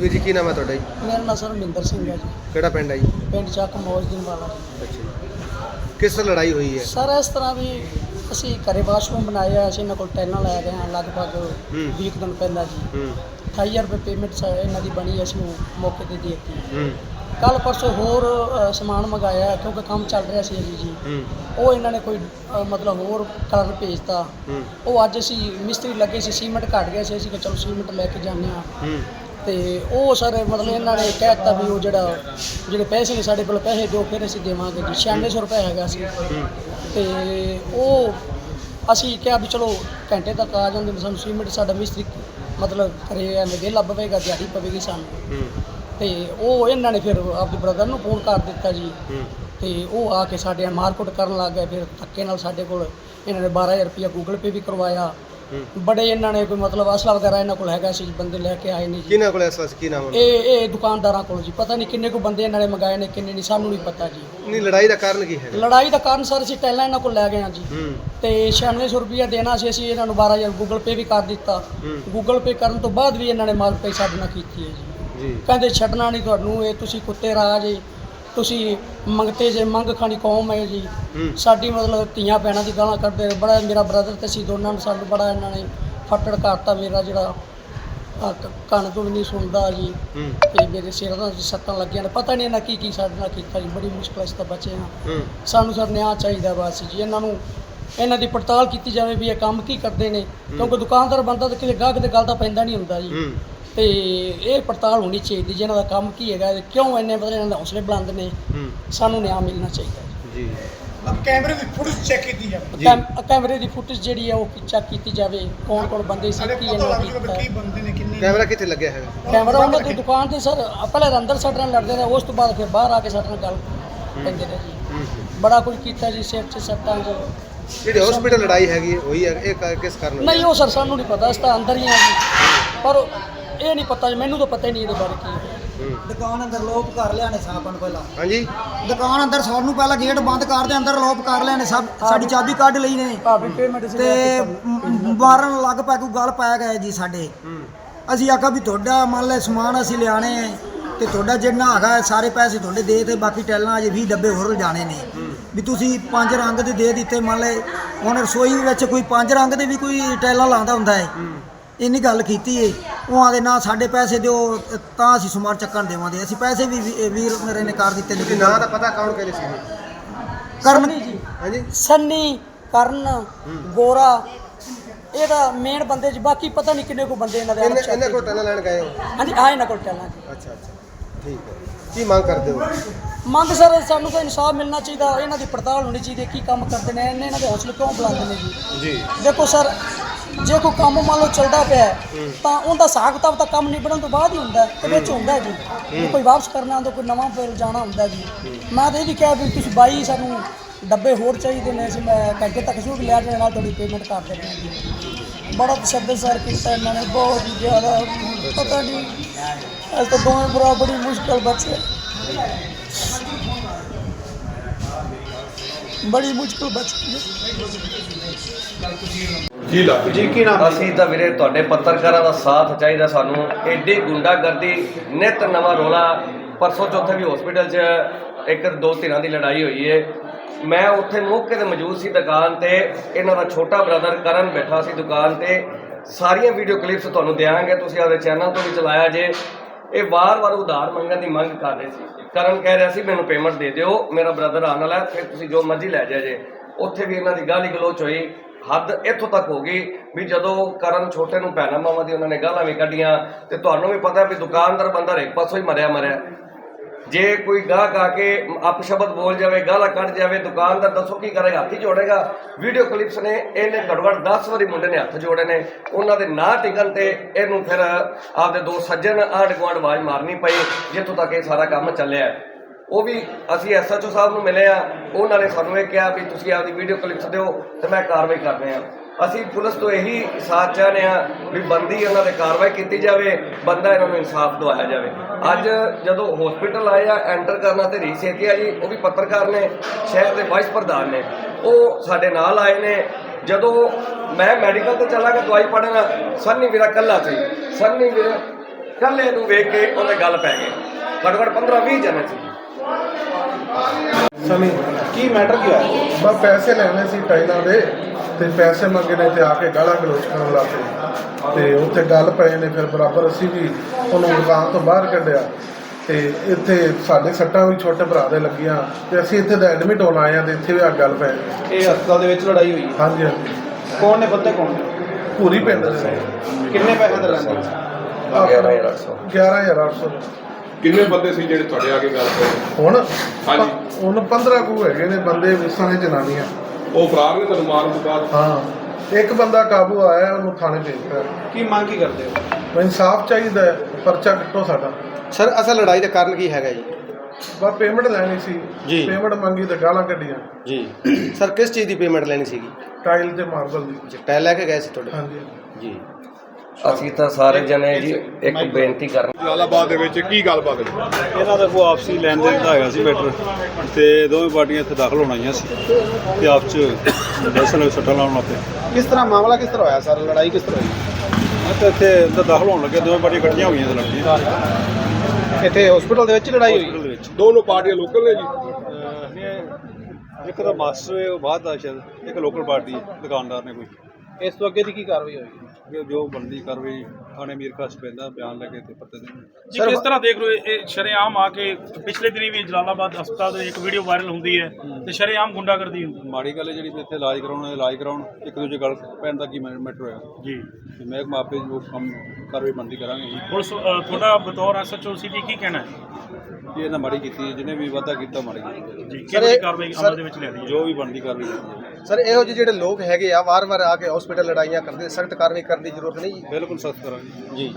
ਵੀਰ ਜੀ ਕੀ ਨਾਮ ਹੈ ਤੁਹਾਡਾ ਜੀ? ਮੇਰਾ ਨਾਮ ਸਰ ਸਿੰਘ ਹੈ ਜੀ। ਕਿਹੜਾ ਪਿੰਡ ਹੈ ਜੀ? ਪਿੰਡ ਚੱਕ ਮੌਜਦਿਨ ਵਾਲਾ ਜੀ ਅੱਛਾ ਜੀ। ਕਿਸ ਤਰ੍ਹਾਂ ਲੜਾਈ ਹੋਈ ਹੈ? ਸਰ ਇਸ ਤਰ੍ਹਾਂ ਵੀ ਅਸੀਂ ਘਰੇ ਵਾਸ਼ਰੂਮ ਬਣਾਇਆ ਅਸੀਂ ਇਹਨਾਂ ਕੋਲ ਟੈਨਾਂ ਲੈ ਗਏ ਹਾਂ ਲਗਭਗ ਹੂੰ। 20 ਕੁ ਦਿਨ ਪਹਿਲਾਂ ਜੀ। ਹੂੰ। 28000 ਰੁਪਏ ਪੇਮੈਂਟ ਇਹਨਾਂ ਦੀ ਬਣੀ ਅਸੀਂ ਉਹ ਮੌਕੇ ਤੇ ਦੇ ਦਿੱਤੀ। ਹੂੰ। ਕੱਲ ਪਰਸੋਂ ਹੋਰ ਅ, ਸਮਾਨ ਮੰਗਾਇਆ ਕਿਉਂਕਿ ਕੰਮ ਚੱਲ ਰਿਹਾ ਸੀ ਜੀ। ਹੂੰ। ਉਹ ਇਹਨਾਂ ਨੇ ਕੋਈ ਅ, ਮਤਲਬ ਹੋਰ ਕਲਰ ਭੇਜਤਾ। ਹੂੰ। ਉਹ ਅੱਜ ਅਸੀਂ ਮਿਸਤਰੀ ਲੱਗੇ ਸੀ ਸੀਮੈਂਟ ਘਟ ਗਿਆ ਸੀ ਅਸੀਂ ਕਿਹਾ ਚਲੋ ਸੀਮੈਂਟ ਲੈ ਕੇ ਜਾਂਦੇ ਹਾਂ। ਹੂੰ। ਤੇ ਉਹ ਸਰ ਮਤਲਬ ਇਹਨਾਂ ਨੇ ਕਹਿ ਦਿੱਤਾ ਵੀ ਉਹ ਜਿਹੜਾ, ਜਿਹੜੇ ਪੈਸੇ ਨੇ ਸਾਡੇ ਕੋਲ, ਪੈਸੇ ਦਿਓ ਫਿਰ ਅਸੀਂ ਦੇਵਾਂਗੇ ਜੀ। 9600 ਰੁਪਏ ਹੈਗਾ ਸੀ। ਤੇ ਉਹ ਅਸੀਂ ਕਿਹਾ ਵੀ ਚਲੋ ਘੰਟੇ ਤੱਕ ਆ ਜਾਂਦੇ ਨੇ ਸਾਨੂੰ ਸੀਮਿੰਟ, ਸਾਡਾ ਮਿਸਤਰੀ ਮਤਲਬ ਕਰੇ ਐਵੇਂ ਵਿਹਲਾ ਪਵੇਗਾ, ਦਿਹਾੜੀ ਪਵੇਗੀ ਸਾਨੂੰ। ਹੂੰ ਤੇ ਉਹ ਇਹਨਾਂ ਨੇ ਫਿਰ ਆਪਣੇ ਬ੍ਰਦਰ ਨੂੰ ਫੋਨ ਕਰ ਦਿੱਤਾ ਜੀ। ਹੂੰ ਤੇ ਉਹ ਆ ਕੇ ਸਾਡੇ ਮਾਰਕੁੱਟ ਕਰਨ ਲੱਗ ਗਏ। ਫਿਰ ਧੱਕੇ ਨਾਲ ਸਾਡੇ ਕੋਲ ਇਹਨਾਂ ਨੇ 12000 ਰੁਪਇਆ ਗੂਗਲ ਪੇ ਵੀ ਕਰਵਾਇਆ। ਬੜੇ ਇਹਨਾਂ ਨੇ ਕੋਈ ਮਤਲਬ ਅਸਲਾ ਵਗੈਰਾ ਇਹਨਾਂ ਕੋਲ ਹੈਗਾ ਸੀ ਬੰਦੇ ਲੈ ਕੇ ਆਏ ਨੇ ਜੀ। ਕਿਹਨਾਂ ਕੋਲ ਐਸਾ ਸੀ? ਕੀ ਨਾਮ ਇਹ ਇਹ ਦੁਕਾਨਦਾਰਾਂ ਕੋਲ ਜੀ। ਪਤਾ ਨਹੀਂ ਕਿੰਨੇ ਕੁ ਬੰਦੇ ਇਹਨਾਂ ਨੇ ਮੰਗਾਏ ਨੇ ਕਿੰਨੇ ਨਹੀਂ ਸਾਨੂੰ ਨਹੀਂ ਪਤਾ ਜੀ। ਨਹੀਂ ਲੜਾਈ ਦਾ ਕਾਰਨ ਕੀ ਹੈ ਲੜਾਈ ਦਾ ਕਾਰਨ ਸਰ ਅਸੀਂ ਟੈਲਾਂ ਇਹਨਾਂ ਕੋਲ ਲੈ ਗਏ ਹਾਂ ਜੀ। ਹੂੰ। ਤੇ 9600 ਰੁਪਇਆ ਦੇਣਾ ਸੀ ਅਸੀਂ ਇਹਨਾਂ ਨੂੰ 12000 ਗੂਗਲ ਪੇ ਵੀ ਕਰ ਦਿੱਤਾ। ਹੂੰ। ਗੂਗਲ ਪੇ ਕਰਨ ਤੋਂ ਬਾਅਦ ਵੀ ਇਹਨਾਂ ਨੇ ਮਾਰ ਪਈ ਸਾਡੇ ਨਾਲ ਕੀਤੀ ਹੈ ਜੀ। ਜੀ। ਕਹਿੰਦੇ ਛੱਡਣਾ ਨਹੀਂ ਤੁਹਾਨੂੰ ਇਹ ਤੁਸੀਂ ਕੁੱਤੇ ਰਾਜ ਏ। ਤੁਸੀਂ ਮੰਗਤੇ ਜੇ ਮੰਗ ਖਾਣੀ ਕੌਮ ਹੈ ਜੀ। ਸਾਡੀ ਮਤਲਬ ਧੀਆਂ ਭੈਣਾਂ ਦੀ ਗਾਲਾਂ ਕੱਢਦੇ ਨੇ ਬੜਾ ਮੇਰਾ ਬ੍ਰਦਰ ਤੇ ਸੀ ਦੋਨਾਂ ਨੂੰ ਸਾਨੂੰ ਬੜਾ ਇਹਨਾਂ ਨੇ ਫੱਟੜ ਕਰਤਾ ਮੇਰਾ ਜਿਹੜਾ ਆਹ ਕ- ਕੰਨ ਤੋਂ ਵੀ ਨਹੀਂ ਸੁਣਦਾ ਜੀ। ਹੂੰ। ਤੇ ਮੇਰੇ ਸਿਰ ਦਾ ਸੱਟਾਂ ਲੱਗੀਆਂ ਨੇ। ਪਤਾ ਨਹੀਂ ਇਹਨਾਂ ਕੀ ਕੀ ਸਾਡੇ ਨਾਲ ਕੀਤਾ ਜੀ। ਬੜੀ ਮੁਸ਼ਕਲ ਇਸ ਤੋਂ ਬਚੇ ਹਾਂ। ਹੂੰ। ਸਾਨੂੰ ਸਰ ਨਿਆਂ ਚਾਹੀਦਾ ਬਸ ਜੀ। ਇਹਨਾਂ ਨੂੰ ਇਹਨਾਂ ਦੀ ਪੜਤਾਲ ਕੀਤੀ ਜਾਵੇ ਵੀ ਇਹ ਕੰਮ ਕੀ ਕਰਦੇ ਨੇ। ਕਿਉਂਕਿ ਦੁਕਾਨਦਾਰ ਬੰਦਾ ਤਾਂ ਕਿਸੇ ਗਾਹਕ ਦੇ ਗੱਲ ਦਾ ਪੈਂਦਾ ਨਹੀਂ ਹੁੰਦਾ ਜੀ। ਹੂੰ। ਤੇ ਇਹ ਪੜਤਾਲ ਹੋਣੀ ਚਾਹੀਦੀ ਜੀ ਇਹਨਾਂ ਦਾ ਕੰਮ ਕੀ ਹੈਗਾ ਤੇ ਕਿਉਂ ਇੰਨੇ ਬਦਲੇ ਇਹਨਾਂ ਦੇ ਹੌਸਲੇ ਬੁਲੰਦ ਨੇ ਸਾਨੂੰ ਨਿਆਂ ਮਿਲਣਾ ਚਾਹੀਦਾ। ਜੀ। ਕੈਮਰੇ ਦੀ ਫੁਟੇਜ ਚੈੱਕ ਕੀਤੀ ਜਾਵੇ। ਕੈਮ- ਕੈਮਰੇ ਦੀ ਫੁਟੇਜ ਜਿਹੜੀ ਹੈ ਉਹ ਚੈੱਕ ਕੀਤੀ ਜਾਵੇ ਕੌਣ ਕੌਣ ਬੰਦੇ ਸੀ ਸਾਡੇ ਕੀ ਪਤਾ ਇਹਨਾਂ ਲੱਗ ਜੂਗਾ ਕੀਤਾ। ਵੀ ਕੀ ਬੰਦੇ ਨੇ ਕਿੰਨੇ ਕੈਮਰਾ ਕਿੱਥੇ ਲੱਗਿਆ ਹੈਗਾ? ਕੈਮਰਾ ਉਹਨਾਂ ਦੀ ਦੁਕਾਨ ਤੇ ਸਰ ਪਹਿਲੇ ਅੰਦਰ ਸਾਡੇ ਨਾਲ ਲੜਦੇ ਨੇ ਉਸ ਤੋਂ ਬਾਅਦ ਫਿਰ ਬਾਹਰ ਆ ਕੇ ਸਾਡੇ ਨਾਲ ਗੱਲ ਪੈਂਦੇ ਨੇ ਜੀ। ਬੜਾ ਕੁਝ ਕੀਤਾ ਜੀ ਸਿਰ 'ਚ ਸੱਟਾਂ ਜੀ ਜਿਹੜੀ ਹਸਪੀਟਲ ਲੜਾਈ ਹੈਗੀ ਹੈ, ਹੋਈ ਹੈ ਇਹ ਕ- ਕਿਸ ਕਾਰਨ ਹੋਈ? ਨਹੀਂ ਉਹ ਸਰ ਸਾਨੂੰ ਨਹੀਂ ਪਤਾ ਇਸ ਤਾਂ ਅੰਦਰ ਹੀ ਆ ਜੀ। ਪਰ ਇਹ ਨਹੀਂ ਪਤਾ ਜੀ, ਮੈਨੂੰ ਤਾਂ ਪਤਾ ਹੀ ਨਹੀਂ ਇਹਦੇ ਬਾਰੇ ਕੀ ਹੈ। ਦੁਕਾਨ ਅੰਦਰ ਲੋਪ ਕਰ ਲਿਆ ਨੇ ਸਾਪਨ ਪਹਿਲਾਂ। ਹਾਂਜੀ। ਦੁਕਾਨ ਅੰਦਰ ਸਾਨੂੰ ਪਹਿਲਾਂ ਗੇਟ ਬੰਦ ਕਰਦੇ ਅੰਦਰ ਲੋਪ ਕਰ ਲਿਆ ਨੇ ਸਭ। ਸਾਡੀ ਚਾਬੀ ਕੱਢ ਲਈ ਨੇ। ਭਾਵੇਂ ਪੇਮੈਂਟ ਸੀ ਤੇ ਮਾਰਨ ਲੱਗ ਪੈ ਕੋਈ ਗੱਲ ਪੈ ਗਏ ਜੀ ਸਾਡੇ। ਅਸੀਂ ਆਖਿਆ ਵੀ ਤੁਹਾਡਾ ਮੰਨ ਲੈ ਸਮਾਨ ਅਸੀਂ ਲਿਆਣੇ ਹੈ ਤੇ ਤੁਹਾਡਾ ਜਿੰਨਾ ਹੈਗਾ ਹੈ, ਸਾਰੇ ਪੈਸੇ ਤੁਹਾਡੇ ਦੇ ਤੇ ਬਾਕੀ ਟੈਲਾਂ ਅਜੇ 20 ਡੱਬੇ ਹੋਰ ਲਿਜਾਣੇ ਨੇ। ਵੀ ਤੁਸੀਂ ਪੰਜ ਰੰਗ ਦੇ ਦੇ ਦਿੱਤੇ ਮੰਨ ਲੈ ਹੁਣ ਰਸੋਈ ਵਿੱਚ ਕੋਈ ਪੰਜ ਰੰਗ ਦੇ ਵੀ ਕੋਈ ਟੈਲਾਂ ਲਾਉਂਦਾ ਹੁੰਦਾ ਹੈ। ਇੰਨੀ ਗੱਲ ਕੀਤੀ ਏ। ਉਹਾਂ ਦੇ ਨਾ ਸਾਡੇ ਪੈਸੇ ਦਿਓ ਤਾਂ ਅਸੀਂ ਸਮਾਨ ਚੱਕਣ ਦੇਵਾਂਗੇ। ਅਸੀਂ ਪੈਸੇ ਵੀ ਵੀ- ਵੀਰ ਮੇਰੇ ਨੇ ਕਰ ਦਿੱਤੇ ਤੁਸੀਂ ਨੇ ਨਾਂ ਦਾ ਪਤਾ ਕੌਣ ਕਹਿੰਦੇ ਸੀ। ਕਰਨ ਜੀ। ਹਾਂਜੀ। ਸੰਨੀ ਕਰਨ ਗੋਰਾ ਇਹਦਾ ਮੇਨ ਬੰਦੇ ਚ ਬਾਕੀ ਪਤਾ ਨਹੀਂ ਕਿੰਨੇ ਕੋ ਬੰਦੇ ਇਹਨਾਂ ਦੇ ਇਹਨੇ ਇਹਨੇ ਕੋਲ ਟੈਨਾਂ ਲੈਣ ਗਏ ਹੋ? ਹਾਂਜੀ ਆ ਇਹਨਾਂ ਕੋਲ ਚੱਲਾਂ ਜੀ ਅੱਛਾ ਅੱਛਾ। ਠੀਕ ਹੈ। ਕੀ ਮੰਗ ਕਰਦੇ ਹੋ? ਮੰਗ ਸਰ ਸਾਨੂੰ ਤਾਂ ਇਨਸਾਫ ਮਿਲਣਾ ਚਾਹੀਦਾ ਇਹਨਾਂ ਦੀ ਪੜਤਾਲ ਹੋਣੀ ਚਾਹੀਦੀ ਹੈ, ਕੀ ਕੰਮ ਕਰਦੇ ਨੇ ਇਹਨੇ ਇਹਨਾਂ ਦੇ ਹੌਸਲੇ ਕਿਉਂ ਬੁਲੰਦ ਨੇ ਜੀ? ਜੀ। ਦੇਖੋ ਸਰ ਜੇ ਕੋਈ ਕੰਮ ਮੰਨ ਲਓ ਚੱਲਦਾ ਪਿਆ ਹੈ, ਤਾਂ ਉਹਦਾ ਹਿਸਾਬ ਕਿਤਾਬ ਤਾਂ ਕੰਮ ਨਿਬੜਨ ਤੋਂ ਬਾਅਦ ਹੀ ਹੁੰਦਾ ਹੈ, ਤੇ ਵਿੱਚ ਹੁੰਦਾ ਹੈ ਜੀ। ਜੇ ਕੋਈ ਵਾਪਸ ਕਰਨਾ ਹੁੰਦਾ ਕੋਈ ਨਵਾਂ ਬਿੱਲ ਜਾਣਾ ਹੁੰਦਾ ਜੀ। ਮੈਂ ਤਾਂ ਇਹ ਵੀ ਕਿਹਾ ਵੀ ਤੁਸੀਂ ਬਾਈ ਸਾਨੂੰ ਡੱਬੇ ਹੋਰ ਚਾਹੀਦੇ ਨੇ ਅਸੀਂ ਮੈਂ ਘੰਟੇ ਤੱਕ ਸ਼ੂਟ ਲਿਆ ਜਾਣ ਨਾਲ ਤੁਹਾਡੀ ਪੇਮੈਂਟ ਕਰ ਦੇਣੀ ਹੈ ਜੀ। ਬੜਾ ਤਸ਼ੱਦਦ ਸਰ ਕੀਤਾ ਇਹਨਾਂ ਨੇ ਬਹੁਤ ਹੀ ਜ਼ਿਆਦਾ ਪਤਾ ਨਹੀਂ ਅੱਜ ਤਾਂ ਦੋਵੇਂ ਭਰਾ ਬੜੀ ਮੁਸ਼ਕਲ ਬਚੇ ਬੜੀ ਮੁਸ਼ਕਲ ਬਚੀ ਹੈ? ਅਸੀਂ ਤਾਂ ਵੀਰੇ ਤੁਹਾਡੇ ਪੱਤਰਕਾਰਾਂ ਦਾ ਸਾਥ ਚਾਹੀਦਾ ਸਾਨੂੰ। ਐਡੀ ਗੁੰਡਾਗਰਦੀ ਨਿਤ ਨਵਾਂ ਰੋਲਾ। ਪਰਸੋਂ ਚੌਥੇ ਵੀ ਹਸਪੀਟਲ 'ਚ ਇੱਕ ਦੋ ਧਿਰਾਂ ਦੀ ਲੜਾਈ ਹੋਈ ਹੈ ਮੈਂ ਉੱਥੇ ਮੌਕੇ ਤੇ ਮੌਜੂਦ ਸੀ ਦੁਕਾਨ ਤੇ। ਇਹਨਾਂ ਦਾ ਛੋਟਾ ਬ੍ਰਦਰ ਕਰਨ ਬੈਠਾ ਸੀ ਦੁਕਾਨ ਤੇ। ਸਾਰੀਆਂ ਵੀਡੀਓ ਕਲਿੱਪਸ ਤੁਹਾਨੂੰ ਦਿਆਂਗੇ। ਤੁਸੀਂ ਆਪਣੇ ਚੈਨਲ ਤੋਂ ਵੀ ਚਲਾਇਆ ਜੇ। ਇਹ ਵਾਰ-ਵਾਰ ਉਧਾਰ ਮੰਗਣ ਦੀ ਮੰਗ ਕਰ ਰਹੇ ਸੀ। ਕਰਨ ਕਹਿ ਰਿਹਾ ਸੀ, ਮੈਨੂੰ ਪੇਮੈਂਟ ਦੇ ਦਿਓ। ਮੇਰਾ ਬ੍ਰਦਰ ਆਉਣ ਵਾਲਾ ਫਿਰ ਤੁਸੀਂ ਜੋ ਮਰਜ਼ੀ ਲੈ ਜਾਇਆ ਜੇ। ਉੱਥੇ ਵੀ ਇਹਨਾਂ ਦੀ ਗਾਲੀ ਗਲੋਚ ਹੋਈ। ਹੱਦ ਇੱਥੋਂ ਤੱਕ ਹੋ ਗਈ ਵੀ ਜਦੋਂ ਕਰਨ ਛੋਟੇ ਨੂੰ ਭੈਣਾਂ ਮਾਵਾਂ ਦੀ ਉਹਨਾਂ ਨੇ ਗਾਲਾਂ ਵੀ ਕੱਢੀਆਂ ਤੇ ਤੁਹਾਨੂੰ ਵੀ ਪਤਾ ਵੀ ਦੁਕਾਨਦਾਰ ਬੰਦਾ ਹਰੇਕ ਪਾਸੋਂ ਹੀ ਮਰਿਆ ਮਰਿਆ ਜੇ ਕੋਈ ਗਾਹਕ ਆ ਕੇ ਅਪਸ਼ਬਦ ਬੋਲ ਜਾਵੇ ਗਾਲਾਂ ਕੱਢ ਜਾਵੇ, ਦੁਕਾਨਦਾਰ ਦੱਸੋ ਕੀ ਕਰੇਗਾ ਹੱਥ ਹੀ ਜੋੜੇਗਾ। ਵੀਡੀਓ ਕਲਿੱਪਸ ਨੇ ਇਹਨੇ ਘੱਟੋ ਘੱਟ 10 ਵਾਰੀ ਮੁੰਡੇ ਨੇ ਹੱਥ ਜੋੜੇ ਨੇ। ਉਹਨਾਂ ਦੇ ਨਾ ਟਿਕਣ ਤੇ ਇਹਨੂੰ ਫਿਰ ਆਪਦੇ ਦੋ ਸੱਜਣ ਆਂਢ ਗੁਆਂਢ ਆਵਾਜ਼ ਮਾਰਨੀ ਪਈ, ਜਿੱਥੋਂ ਤੱਕ ਇਹ ਸਾਰਾ ਕੰਮ ਚੱਲਿਆ। ਉਹ ਵੀ ਅਸੀਂ ਐਸਐਚਓ ਸਾਹਿਬ ਨੂੰ ਮਿਲੇ ਆ, ਉਹਨਾਂ ਨੇ ਸਾਨੂੰ ਇਹ ਕਿਹਾ ਵੀ ਤੁਸੀਂ ਆਪਦੀ ਵੀਡੀਓ ਕਲਿੱਪਸ ਦਿਓ ਤੇ ਮੈਂ ਕਾਰਵਾਈ ਕਰਦੇ ਆ। ਅਸੀਂ ਪੁਲਿਸ ਤੋਂ ਇਹੀ ਸਾਥ ਚਾਹੁੰਦੇ ਆ ਵੀ ਬੰਦੀ ਉਹਨਾਂ ਦੇ ਕਾਰਵਾਈ ਕੀਤੀ ਜਾਵੇ, ਬੰਦਾ ਇਹਨਾਂ ਨੂੰ ਇਨਸਾਫ ਦਵਾਇਆ ਜਾਵੇ। ਅੱਜ ਜਦੋਂ ਹਸਪੀਟਲ ਆਏ ਆ ਐਂਟਰ ਕਰਨਾ ਤੇ ਰੀਸੇਤੀ ਆ ਜੀ ਉਹ ਵੀ ਪੱਤਰਕਾਰ ਨੇ ਸ਼ਹਿਰ ਦੇ ਵਾਈਸ ਪ੍ਰਧਾਨ ਨੇ। ਉਹ ਸਾਡੇ ਨਾਲ ਆਏ ਨੇ। ਜਦੋਂ ਮੈਂ ਮੈਡੀਕਲ ਤੇ ਚਲਾ ਗਿਆ ਦਵਾਈ ਪੜਨ ਸੰਨੀ ਵੀਰਾ ਕੱਲਾ ਸੀ। ਸੰਨੀ ਵੀਰਾ ਕੱਲੇ ਨੂੰ ਵੇਖ ਕੇ ਉਹਨੇ ਗੱਲ ਪੈ ਗਈ। ਘੱਟੋ ਘੱਟ 15 20 ਜਣੇ ਸੀ। ਸਨੀ ਕੀ ਮੈਟਰ ਕੀ ਹੋਇਆ? ਬਸ ਪੈਸੇ ਲੈਣੇ ਸੀ ਟਾਈਲਾਂ ਦੇ ਤੇ ਪੈਸੇ ਮੰਗੇ ਨੇ ਤੇ ਆ ਕੇ ਗਾਲਾਂ ਗਲੋਚ ਕਰਨ ਲੱਗ ਪਏ। ਤੇ ਉੱਥੇ ਗੱਲ ਪਏ ਨੇ ਫਿਰ ਬਰਾਬਰ ਅਸੀਂ ਵੀ ਉਹਨੂੰ ਦੁਕਾਨ ਤੋਂ ਬਾਹਰ ਕੱਢਿਆ ਤੇ ਇੱਥੇ ਸਾਡੇ ਸੱਟਾਂ ਵੀ ਛੋਟੇ ਭਰਾ ਦੇ ਲੱਗੀਆਂ ਤੇ ਅਸੀਂ ਇੱਥੇ ਦਾ ਐਡਮਿਟ ਹੋਣ ਆਏ ਆ ਤੇ ਇੱਥੇ ਵੀ ਆ ਗੱਲ ਪੈ ਗਈ ਇਹ ਹਸਪਤਾਲ ਦੇ ਵਿੱਚ ਲੜਾਈ ਹੋਈ ਹੈ? ਹਾਂਜੀ ਹਾਂਜੀ। ਕੌਣ ਨੇ ਬੰਦੇ ਕੌਣ ਨੇ? ਪੂਰੀ ਪਿੰਡ ਦੇ ਨੇ। ਕਿੰਨੇ ਪੈਸੇ ਦਾ ਲੈਂਦੇ 11800 11800 ਕਿੰਨੇ ਬੰਦੇ ਸੀ ਜਿਹੜੇ ਤੁਹਾਡੇ ਆ ਕੇ ਗੱਲ ਕਰੇ ਹੁਣ ਹਾਂਜੀ। ਹੁਣ 15 ਕੁ ਹੈਗੇ ਨੇ ਬੰਦੇ ਵਿਸਾਂ ਨੇ ਜਨਾਨੀਆਂ। ਉਹ ਫਰਾਰ ਨੇ ਤੁਹਾਨੂੰ ਮਾਰਨ ਤੋਂ ਬਾਅਦ? ਹਾਂ। ਇੱਕ ਬੰਦਾ ਕਾਬੂ ਆਇਆ ਉਹਨੂੰ ਥਾਣੇ ਭੇਜਿਆ ਕੀ ਮੰਗ ਕੀ ਕਰਦੇ ਹੋ? ਇਨਸਾਫ ਚਾਹੀਦਾ ਹੈ ਪਰਚਾ ਕੱਟੋ ਸਾਡਾ। ਸਰ ਅਸਲ ਲੜਾਈ ਦਾ ਕਾਰਨ ਕੀ ਹੈਗਾ ਜੀ? ਬਸ ਪੇਮੈਂਟ ਲੈਣੀ ਸੀ। ਜੀ। ਪੇਮੈਂਟ ਮੰਗੀ ਤੇ ਗਾਲਾਂ ਕੱਢੀਆਂ। ਜੀ। ਸਰ ਕਿਸ ਚੀਜ਼ ਦੀ ਪੇਮੈਂਟ ਲੈਣੀ ਸੀਗੀ? ਟਾਈਲ ਤੇ ਮਾਰਬਲ ਦੀ। ਟੈਲ ਲੈ ਕੇ ਗਏ ਸੀ ਤੁਹਾਡੇ? ਹਾਂਜੀ। ਜੀ। ਅਸੀਂ ਤਾਂ ਸਾਰੇ ਜਣੇ ਜੀ ਇੱਕ ਬੇਨਤੀ ਕਰਨ। ਜਲਾਲਾਬਾਦ ਦੇ ਵਿੱਚ ਕੀ ਗੱਲਬਾਤ ਹੋਈ ਇਹਨਾਂ ਦਾ ਕੋਈ ਆਪਸੀ ਲੈਣ ਦੇਣ ਦਾ ਹੈਗਾ ਸੀ ਮੈਟਰ ਤੇ ਦੋਵੇਂ ਪਾਰਟੀਆਂ ਇੱਥੇ ਦਾਖਲ ਹੋਣ ਆਈਆਂ ਸੀ ਤੇ ਆਪ ਚ ਦਰਸਲ ਸੱਟਾਂ ਲਾਉਣ ਲੱਗ ਕਿਸ ਤਰ੍ਹਾਂ ਮਾਮਲਾ ਕਿਸ ਤਰ੍ਹਾਂ ਹੋਇਆ ਸਰ? ਲੜਾਈ ਕਿਸ ਤਰ੍ਹਾਂ ਹੋਈ? ਮੈਂ ਤਾਂ ਇੱਥੇ ਅੰਦਰ ਦਾਖਲ ਹੋਣ ਲੱਗੇ ਦੋਵੇਂ ਪਾਰਟੀਆਂ ਇਕੱਠੀਆਂ ਹੋਈਆਂ ਸੀ ਲੜਦੀਆਂ ਇੱਥੇ ਹਸਪੀਟਲ ਦੇ ਵਿੱਚ ਲੜਾਈ ਹਸਪੀਟਲ ਹੋਈ ਦੇ ਵਿੱਚ। ਦੋਨੋਂ ਪਾਰਟੀਆਂ ਲੋਕਲ ਨੇ ਜੀ? ਅਹ ਇੱਕ ਤਾਂ ਮਾਸਟਰ ਹੈ ਉਹ ਬਾਅਦ ਦਾ ਸ਼ਾਇਦ ਇੱਕ ਲੋਕਲ ਪਾਰਟੀ ਦੁਕਾਨਦਾਰ ਨੇ ਕੋਈ। ਇਸ ਤੋਂ ਅੱਗੇ ਦੀ ਕੀ ਕਾਰਵਾਈ ਹੋਈ ਅੱਗੇ ਜੋ ਬੰਦੀ ਕਾਰਵਾਈ ਥਾਣੇ ਮੀਰ ਖਾਸ ਪੈਂਦਾ ਬਿਆਨ ਲੈ ਕੇ ਤੇ ਪੱਤੇ ਦੇਣਗੇ ਜੀ ਕਿਸ ਤਰ੍ਹਾਂ ਦੇਖ ਰਹੇ ਹੋ ਇਹ ਸ਼ਰੇਆਮ ਆ ਕੇ ਪਿਛਲੇ ਦਿਨੀ ਵੀ ਜਲਾਲਾਬਾਦ ਹਸਪਤਾਲ ਦੇ ਇੱਕ ਵੀਡੀਓ ਵਾਇਰਲ ਹੁੰਦੀ ਹੈ ਤੇ ਸ਼ਰੇਆਮ ਗੁੰਡਾਗਰਦੀ ਹੁੰਦੀ ਮਾੜੀ ਗੱਲ ਹੈ ਜਿਹੜੀ ਇੱਥੇ ਇਲਾਜ ਕਰਾਉਣਾ ਇਲਾਜ ਕਰਾਉਣ ਇੱਕ ਦੂਜੇ ਗੱਲ ਪੈਣ ਦਾ ਕੀ ਮੈਟਰ ਹੋਇਆ। ਜੀ। ਤੇ ਮੈਂ ਮਾਪੇ ਜੋ ਕੰਮ ਕਾਰਵਾਈ ਬੰਦੀ ਕਰਾਂਗੇ ਜੀ ਪੁਲਿਸ ਤੁਹਾਡਾ ਬਤੌਰ ਐਸਐਚਓ ਸੀ ਜੀ ਕੀ ਕਹਿਣਾ ਹੈ? ਇਹ ਇਹਨਾਂ ਮਾੜੀ ਕੀਤੀ ਜਿਹਨੇ ਵੀ ਵਾਧਾ ਕੀਤਾ ਮਾੜੀ। ਜੀ ਕਿਹੜੀ ਕਾਰਵਾਈ ਅਮਲ ਦੇ ਵਿੱਚ ਲੈ ਹੈ? ਜੋ ਵੀ ਬਣਦੀ ਕਾਰਵਾਈ ਸਰ ਇਹੋ ਜਿਹੇ ਜਿਹੜੇ ਲੋਕ ਹੈਗੇ ਆ ਵਾਰ-ਵਾਰ ਆ ਕੇ ਹਸਪੀਟਲ ਲੜਾਈਆਂ ਕਰਦੇ ਸਖਤ ਕਾਰਵਾਈ ਕਰਨ ਦੀ ਜ਼ਰੂਰਤ ਨਹੀਂ ਜੀ? ਬਿਲਕੁਲ ਸਖਤ ਕਰਾਂਗੇ। ਜੀ।